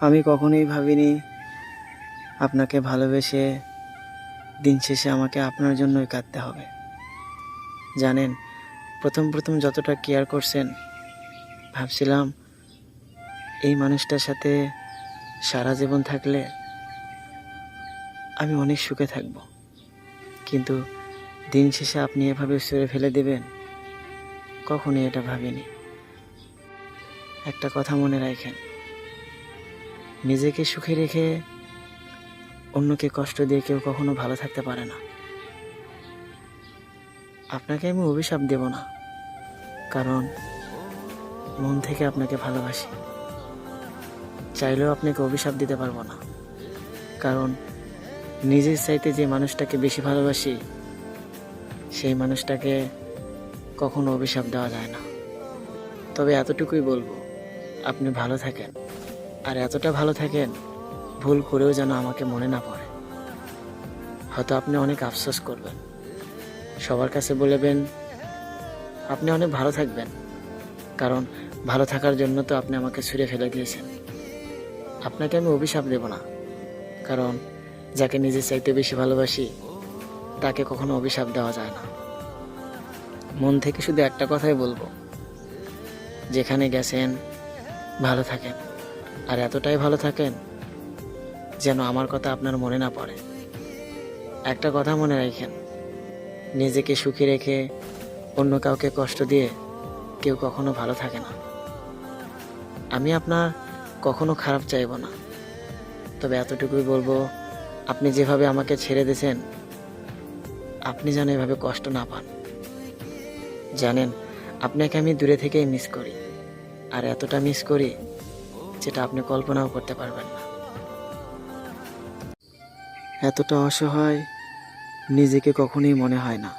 আমি কখনোই ভাবিনি আপনাকে ভালোবেসে দিন শেষে আমাকে আপনার জন্যই কাঁদতে হবে। জানেন, প্রথম প্রথম যতটা কেয়ার করছেন, ভাবছিলাম এই মানুষটার সাথে সারা জীবন থাকলে আমি অনেক সুখে থাকব। কিন্তু দিন শেষে আপনি এভাবে সরে ফেলে দেবেন, কখনই এটা ভাবিনি। একটা কথা মনে রাখেন নিজেকে সুখে রেখে অন্যকে কষ্ট দিয়ে কেউ কখনো ভালো থাকতে পারে না। আপনাকে আমি অভিশাপ দেব না, কারণ মন থেকে আপনাকে ভালোবাসি। চাইলেও আপনাকে অভিশাপ দিতে পারব না, কারণ নিজের চাইতে যে মানুষটাকে বেশি ভালোবাসি, সেই মানুষটাকে কখনো অভিশাপ দেওয়া যায় না। তবে এতটুকুই বলব, আপনি ভালো থাকেন। আর এতটা ভালো থাকেন, ভুল করেও যেন আমাকে মনে না পড়ে। হয়তো আপনি অনেক আফসোস করবেন। সবার কাছে বলবেন আপনি অনেক ভালো থাকবেন। কারণ ভালো থাকার জন্য তো আপনি আমাকে ছুঁড়ে ফেলে দিয়েছেন। আপনাকে আমি অভিশাপ দেব না। কারণ যাকে নিজের চাইতে বেশি ভালোবাসি, তাকে কখনো অভিশাপ দেওয়া যায় না। মন থেকে শুধু একটা কথাই বলব, যেখানে গেছেন, ভালো থাকেন। আর এতটাই ভালো থাকেন যেন আমার কথা আপনার মনে না পড়ে। একটা কথা মনে রাখেন, নিজেকে সুখী রেখে অন্য কাউকে কষ্ট দিয়ে কেউ কখনো ভালো থাকে না। আমি আপনার কখনো খারাপ চাইব না। তবে এতটুকুই বলব, আপনি যেভাবে আমাকে ছেড়ে দিয়েছেন, আপনি যেন এভাবে কষ্ট না পান। জানেন, আপনাকে আমি দূরে থেকেই মিস করি। আর এতটা মিস করি যেটা আপনি কল্পনাও করতে পারবেন না। এতটা অসহায় নিজেকে কখনোই মনে হয় না,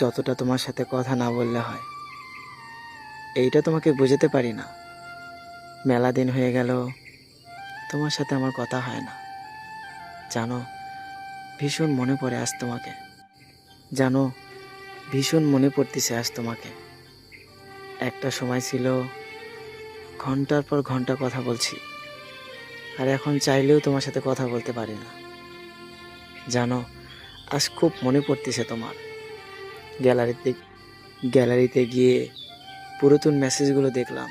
যতটা তোমার সাথে কথা না বললে হয়। এইটা তোমাকে বুঝাতে পারি না। মেলা দিন হয়ে গেল, তোমার সাথে আমার কথা হয় না। জানো, ভীষণ মনে পড়ে আজ তোমাকে। জানো, ভীষণ মনে পড়তেছে আজ তোমাকে। একটা সময় ছিল ঘণ্টার পর ঘণ্টা কথা বলছি। আর এখন চাইলেও তোমার সাথে কথা বলতে পারি না। জানো, আজ খুব মনে পড়তেছে তোমার। গ্যালারিতে গ্যালারিতে গিয়ে পুরাতন মেসেজগুলো দেখলাম।